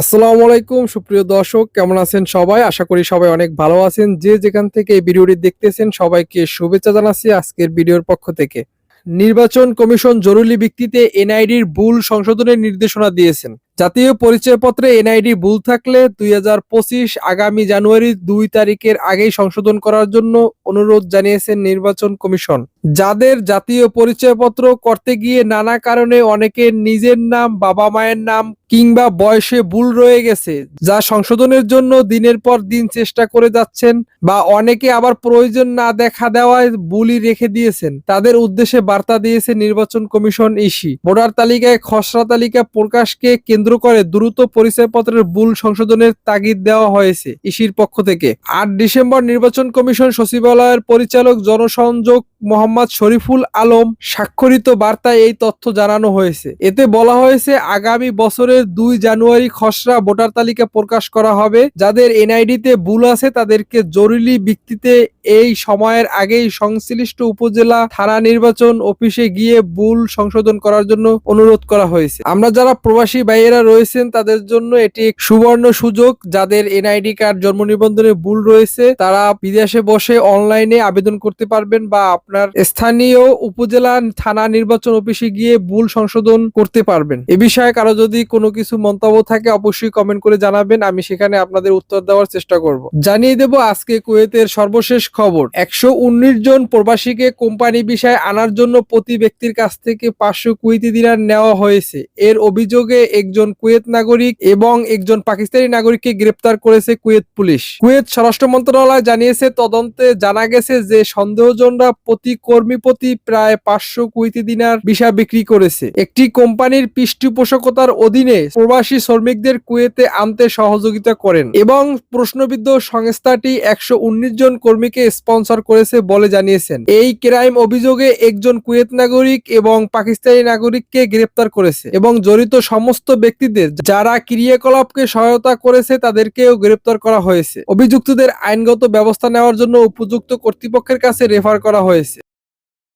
আসসালামু আলাইকুম, সুপ্রিয় দর্শক, কেমন আছেন সবাই? আশা করি সবাই অনেক ভালো আছেন। যে যেখান থেকে এই ভিডিওটি দেখতেছেন, সবাইকে শুভেচ্ছা জানাচ্ছি আজকের ভিডিওর পক্ষ থেকে। নির্বাচন কমিশন জরুরি ভিত্তিতে এনআইডির ভুল সংশোধনের নির্দেশনা দিয়েছেন। জাতীয় পরিচয়পত্রে এনআইডি ভুল থাকলে দুই হাজার পঁচিশ আগামী জানুয়ারি দুই তারিখের আগেই সংশোধন করার জন্য অনুরোধ জানিয়েছেন নির্বাচন কমিশন। যাদের জাতীয় পরিচয়পত্র করতে গিয়ে নানা কারণে অনেকের নিজের নাম, বাবা মায়ের নাম কিংবা বয়সে ভুল রয়ে গেছে, যা সংশোধনের জন্য দিনের পর দিন চেষ্টা করে যাচ্ছেন বা অনেকে আবার প্রয়োজন না দেখা দেওয়ায় বুলি রেখে দিয়েছেন, তাদের উদ্দেশ্যে বার্তা দিয়েছে নির্বাচন কমিশন ইসি। ভোটার তালিকায় খসড়া তালিকা প্রকাশকে কেন্দ্র করে দ্রুত পরিচয়পত্রের ভুল সংশোধনের তাগিদ দেওয়া হয়েছে ইসির পক্ষ থেকে। আট ডিসেম্বর নির্বাচন কমিশন সচিবালয়ের পরিচালক জনসংযোগ মোহাম্মদ শরীফুল আলম স্বাক্ষরিত বার্তায় এই তথ্য জানানো হয়েছে। এতে বলা হয়েছে, আগামী বছরের দুই জানুয়ারি খসড়া ভোটার তালিকা প্রকাশ করা হবে। যাদের এনআইডিতে ভুল আছে তাদেরকে জরুরি ভিত্তিতে এই সময়ের আগেই সংশ্লিষ্ট উপজেলা থানা নির্বাচন অফিসে গিয়ে ভুল সংশোধন করার জন্য অনুরোধ করা হয়েছে। আমরা যারা প্রবাসী ভাইয়েরা রয়েছেন, তাদের জন্য এটি সুবর্ণ সুযোগ। যাদের এনআইডি কার্ড জন্ম নিবন্ধনে ভুল রয়েছে, তারা বিদেশে বসে অনলাইনে আবেদন করতে পারবেন বা আপনার স্থানীয় উপজেলা থানা নির্বাচন অফিসে গিয়ে ভুল সংশোধন করতে পারবেন। এ বিষয়ে কারও যদি কোনো কিছু মন্তব্য থাকে, অবশ্যই কমেন্ট করে জানাবেন। আমি সেখানে আপনাদের উত্তর দেওয়ার চেষ্টা করব। জানিয়ে দেব আজকে কুয়েতের সর্বশেষ খবর। একশো উনিশ জন প্রবাসীকে কোম্পানি বিষয়ে আনার জন্য প্রতি ব্যক্তির কাছ থেকে পাঁচশো কুয়েতি দিনার নেওয়া হয়েছে। এর অভিযোগে একজন কুয়েত নাগরিক এবং একজন পাকিস্তানি নাগরিককে গ্রেপ্তার করেছে কুয়েত পুলিশ। কুয়েত স্বরাষ্ট্র মন্ত্রণালয় জানিয়েছে, তদন্তে জানা গেছে যে সন্দেহজনরা প্রতি কর্মী প্রতি প্রায় পাঁচশো কুয়েতি দিনার ভিসা বিক্রি করেছে। একটি কোম্পানির পৃষ্ঠপোষকতার অধীনে প্রবাসী শ্রমিকদের কুয়েতে আনতে সহযোগিতা করেন এবং প্রশ্নবিদ্ধ সংস্থাটি একশো উনিশ জন কর্মীকে স্পন্সর করেছে বলে জানিয়েছেন। এই ক্রাইম অভিযোগে একজন কুয়েত নাগরিক এবং পাকিস্তানি নাগরিককে গ্রেপ্তার করেছে এবং জড়িত সমস্ত ব্যক্তিদের যারা ক্রিয়াকলাপকে সহায়তা করেছে তাদেরকেও গ্রেপ্তার করা হয়েছে। অভিযুক্তদের আইনগত ব্যবস্থা নেওয়ার জন্য উপযুক্ত কর্তৃপক্ষের কাছে রেফার করা হয়েছে।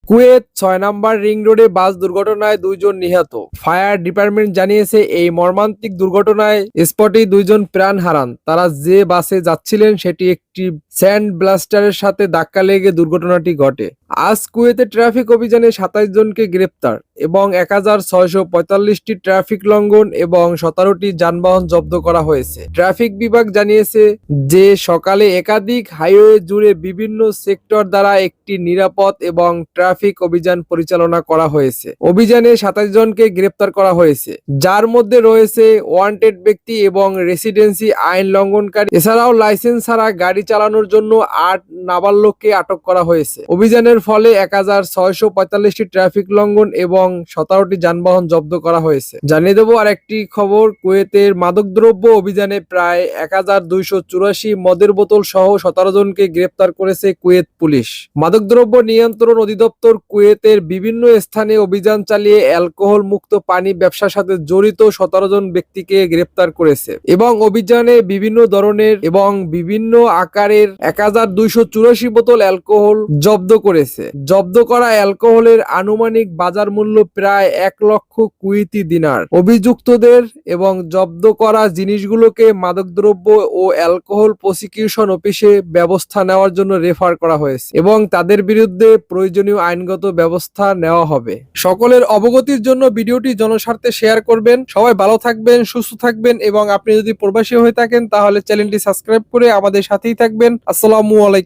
কুয়েত ছয় নম্বর রিং রোডে বাস দুর্ঘটনায় দুইজন নিহত। ফায়ার ডিপার্টমেন্ট জানিয়েছে, এই মর্মান্তিক দুর্ঘটনায় স্পটেই দুইজন প্রাণ হারান। তারা যে বাসে যাচ্ছিলেন, সেটি একটি স্যান্ড ব্লাস্টারের সাথে ধাক্কা লেগে দুর্ঘটনাটি ঘটে। আজ কুয়েতে ট্রাফিক অভিযানে সাতাইশ জনকে গ্রেপ্তার এবং এক হাজার ছয়শো পঁয়তাল্লিশটি ট্রাফিক লঙ্ঘন এবং সতেরোটি যানবাহন জব্দ করা হয়েছে। ট্রাফিক বিভাগ জানিয়েছে যে সকালে একাধিক হাইওয়ে জুড়ে বিভিন্ন সেক্টর দ্বারা একটি নিরাপদ এবং ট্রাফিক অভিযান পরিচালনা করা হয়েছে। অভিযানে সাতাশ জনকে গ্রেপ্তার করা হয়েছে। যার মধ্যে রয়েছে ওয়ান্টেড ব্যক্তি এবং রেসিডেন্সি আইন লঙ্ঘনকারী। এছাড়াও লাইসেন্স ছাড়া গাড়ি চালানোর জন্য আট নাবালককে আটক করা হয়েছে। অভিযানের ফলে এক হাজার ছয়শো পঁয়তাল্লিশটি ট্রাফিক লঙ্ঘন এবং সতেরোটি যানবাহন জব্দ করা হয়েছে। জানিয়ে দেবো আর একটি খবর, কুয়েতের মাদকদ্রব্য অভিযানে প্রায় এক হাজার দুইশো চুরাশি মদের বোতল সহ সতেরো জনকে গ্রেপ্তার করেছে কুয়েত পুলিশ। মাদকদ্রব্য নিয়ন্ত্রণ অধিদপ্তর কুয়েতের বিভিন্ন স্থানে অভিযান চালিয়ে অ্যালকোহল মুক্ত পানি ব্যবসার সাথে জড়িত সতেরো জন ব্যক্তিকে গ্রেপ্তার করেছে এবং অভিযানে বিভিন্ন ধরনের এবং বিভিন্ন আকারের এক হাজার দুইশো চুরাশি বোতল অ্যালকোহল জব্দ করেছে। জব্দ করা অ্যালকোহলের আনুমানিক বাজার মূল্য প্রায় এক লক্ষ কুইতি দিনার। অভিযুক্তদের এবং জব্দ করা জিনিসগুলোকে মাদকদ্রব্য ও অ্যালকোহল প্রসিকিউশন অফিসে ব্যবস্থা নেওয়ার জন্য রেফার করা হয়েছে এবং তাদের বিরুদ্ধে প্রয়োজনীয় আইনগত ব্যবস্থা নেওয়া হবে। সকলের অবগতির জন্য ভিডিওটি জনস্বার্থে শেয়ার করবেন। সবাই ভালো থাকবেন, সুস্থ থাকবেন এবং আপনি যদি প্রবাসী হয়ে থাকেন তাহলে চ্যানেলটি সাবস্ক্রাইব করে আমাদের সাথেই থাকবেন। আসসালামু আলাইকুম।